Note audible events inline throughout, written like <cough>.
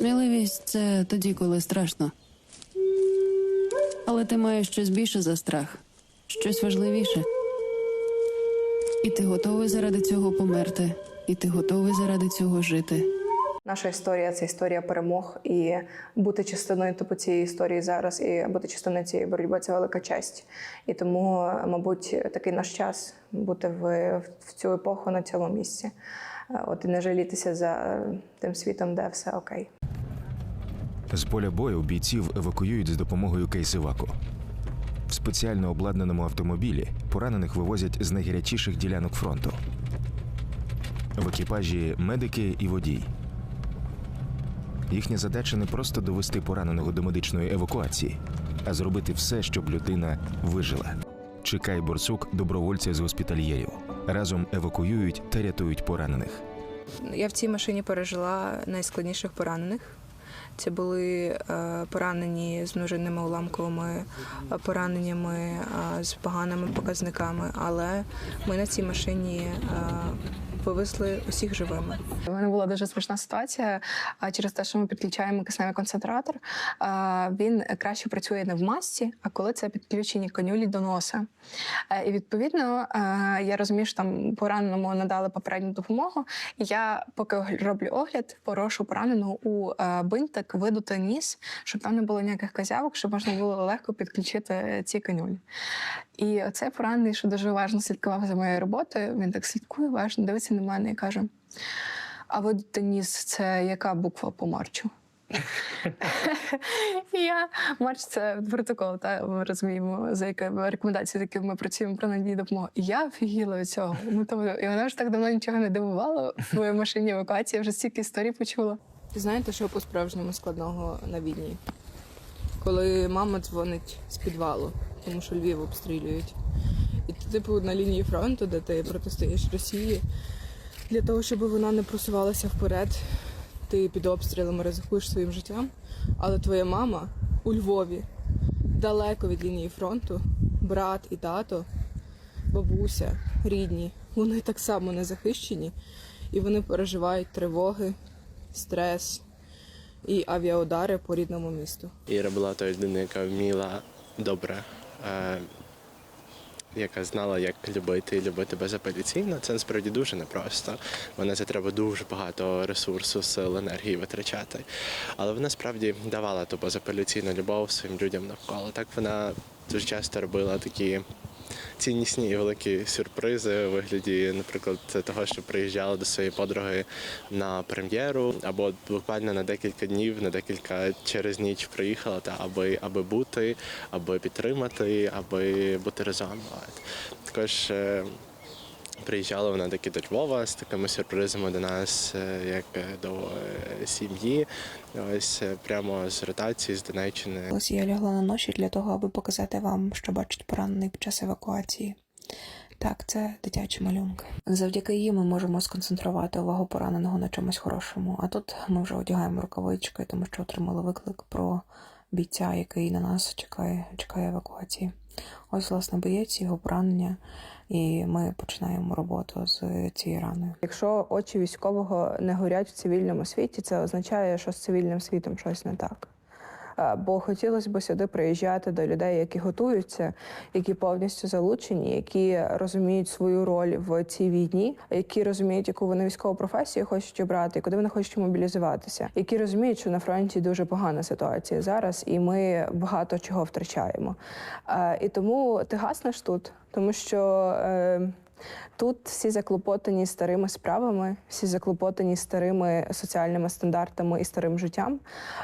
Сміливість це тоді, коли страшно. Але ти маєш щось більше за страх, щось важливіше. І ти готовий заради цього померти, і ти готовий заради цього жити. Наша історія це історія перемог, і бути частиною типу, цієї історії зараз, і бути частиною цієї боротьби це велика честь. І тому, мабуть, такий наш час бути в, в цю епоху на цьому місці. От і не жалітися за тим світом, де все окей. З поля бою бійців евакуюють з допомогою кейсиваку. В спеціально обладнаному автомобілі поранених вивозять з найгарячіших ділянок фронту. В екіпажі медики і водій. Їхня задача не просто довести пораненого до медичної евакуації, а зробити все, щоб людина вижила. Чекай Борсук, добровольця з госпітальєрів. Разом евакуюють та рятують поранених. Я в цій машині пережила найскладніших поранених. Це були е, поранені з множинними уламковими е, пораненнями е, з поганими показниками, але ми на цій машині вивезли усіх живими. У мене була дуже смішна ситуація через те, що ми підключаємо кисневий концентратор. Він краще працює не в масці, а коли це підключені конюлі до носа. Е, І відповідно е, я розумію, що там пораненому надали попередню допомогу. Я, поки роблю огляд, порошу пораненого у е, бинтик видути ніс, щоб там не було ніяких казявок, щоб можна було легко підключити ці конюлі. І оцей поранений, що дуже уважно слідкував за моєю роботою, він так слідкує, уважно дивиться на мене і каже: а видати ніс це яка буква по марчу? <laughs> Я марч це протокол, та ми розуміємо, за якими рекомендаціями, з якими ми працюємо про надію допомогу. І я офігіла від цього. Ну, тому, і вона ж так давно нічого не дивувала в моїй машині евакуації, я вже стільки історій почула. Знаєте, що по-справжньому складного на війні? Коли мама дзвонить з підвалу, тому що Львів обстрілюють. І ти, типу, на лінії фронту, де ти протистоїш Росії, для того, щоб вона не просувалася вперед, ти під обстрілами ризикуєш своїм життям. Але твоя мама у Львові, далеко від лінії фронту, брат і тато, бабуся, рідні, вони так само не захищені, і вони переживають тривоги, стрес і авіаудари по рідному місту. Іра була тою людиною, яка вміла добре, е, яка знала, як любити і любити безапеляційно. Це насправді дуже непросто. Вона на це треба дуже багато ресурсу, сил, енергії витрачати. Але вона справді давала ту безапеляційну любов своїм людям навколо. Так вона дуже часто робила такі. Ціннісні і великі сюрпризи у вигляді, наприклад, того, що приїжджала до своєї подруги на прем'єру, або буквально на декілька днів, на декілька через ніч приїхала, та аби аби бути, аби підтримати, аби бути разом. Також е, приїжджала вона таки до Львова з такими сюрпризами до нас, е, як е, до е, сім'ї. Ось прямо з ротації з Донеччини. Ось я лягла на ноші для того, аби показати вам, що бачить поранений під час евакуації. Так, це дитячі малюнки. Завдяки їм ми можемо сконцентрувати увагу пораненого на чомусь хорошому. А тут ми вже одягаємо рукавички, тому що отримали виклик про бійця, який на нас чекає, чекає евакуації. Ось, власне, боєць, його поранення, і ми починаємо роботу з цією раною. Якщо очі військового не горять в цивільному світі, це означає, що з цивільним світом щось не так. Бо хотілося б сюди приїжджати до людей, які готуються, які повністю залучені, які розуміють свою роль в цій війні, які розуміють, яку вони військову професію хочуть обрати, куди вони хочуть мобілізуватися, які розуміють, що на фронті дуже погана ситуація зараз, і ми багато чого втрачаємо. І тому ти гаснеш тут, тому що. е, Тут всі заклопотані старими справами, всі заклопотані старими соціальними стандартами і старим життям.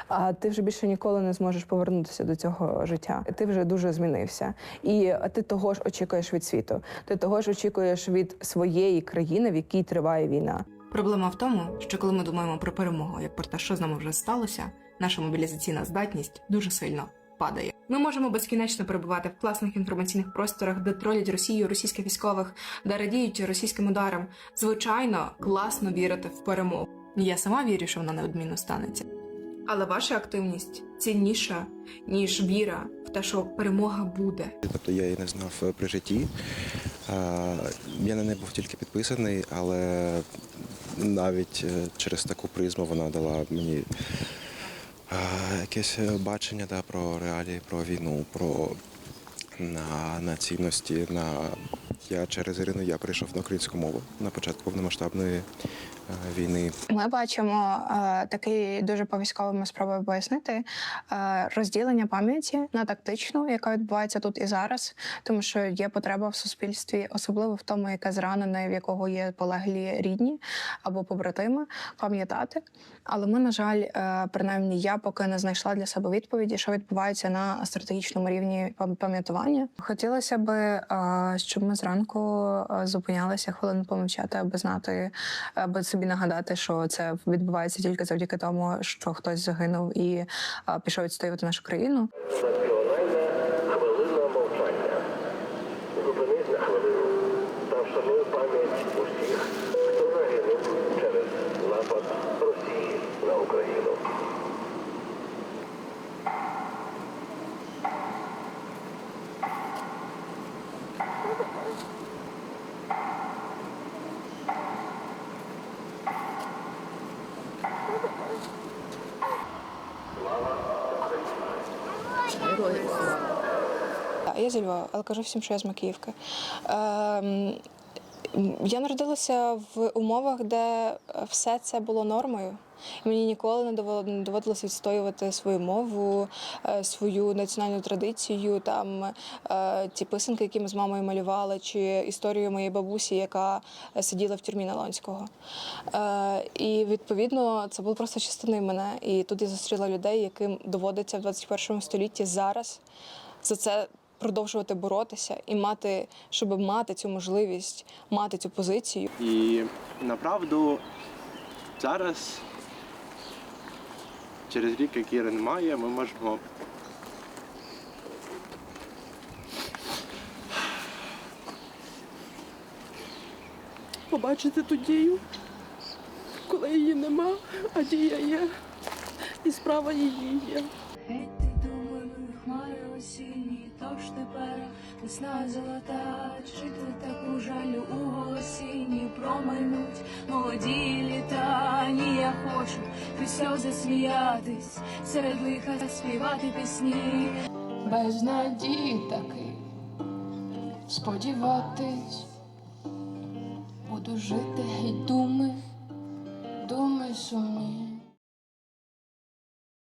А ти вже більше ніколи не зможеш повернутися до цього життя. Ти вже дуже змінився. І ти того ж очікуєш від світу. Ти того ж очікуєш від своєї країни, в якій триває війна. Проблема в тому, що коли ми думаємо про перемогу, як про те, що з нами вже сталося, наша мобілізаційна здатність дуже сильно падає. Ми можемо безкінечно перебувати в класних інформаційних просторах, де тролять Росію, російських військових, де радіють російським ударам. Звичайно, класно вірити в перемогу. Я сама вірю, що вона неодмінно станеться. Але ваша активність цінніша, ніж віра в те, що перемога буде. Тобто я її не знав е, при житті. Я на неї був тільки підписаний, але навіть е, через таку призму вона дала мені якесь бачення да, про реалії, про війну, про на, на цінності. На... Я через Ірину я прийшов на українську мову на початку повномасштабної е, війни. Ми бачимо е, такий дуже по військовому спробую пояснити е, розділення пам'яті на тактичну, яка відбувається тут і зараз, тому що є потреба в суспільстві, особливо в тому, яке зранене, в якого є полеглі рідні або побратими, пам'ятати. Але ми, на жаль, е, принаймні я поки не знайшла для себе відповіді, що відбувається на стратегічному рівні пам'ятування. Хотілося би, е, щоб ми зранку е, зупинялися хвилину помовчати, аби знати, аби собі нагадати, що це відбувається тільки завдяки тому, що хтось загинув і пішов відстоювати нашу країну. Національна хвилина мовчання. Зупинись на хвилину та вшануй пам'ять усіх, хто загинув через напад Росії на Україну. Так, Я зі Львова, але кажу всім, що я з Макіївки. Ем, я народилася в умовах, де все це було нормою. Мені ніколи не доводилося відстоювати свою мову, е, свою національну традицію, там е, ті писанки, які ми з мамою малювали, чи історію моєї бабусі, яка сиділа в тюрмі Налонського. Е, І відповідно це було просто частиною мене. І тут я зустріла людей, яким доводиться в 21 столітті зараз за це продовжувати боротися і мати, щоб мати цю можливість, мати цю позицію. І направду зараз, через рік, як Іри немає, ми можемо. Побачити ту дію, коли її нема, а дія є, і справа її є. Весна золота, чути таку жалю у голосінні промайнуть молоді літа. Ні, я хочу крізь сльози сміятись, серед лиха заспівати пісні. Без надії таки сподіватись, буду жити й думи, думи сумні.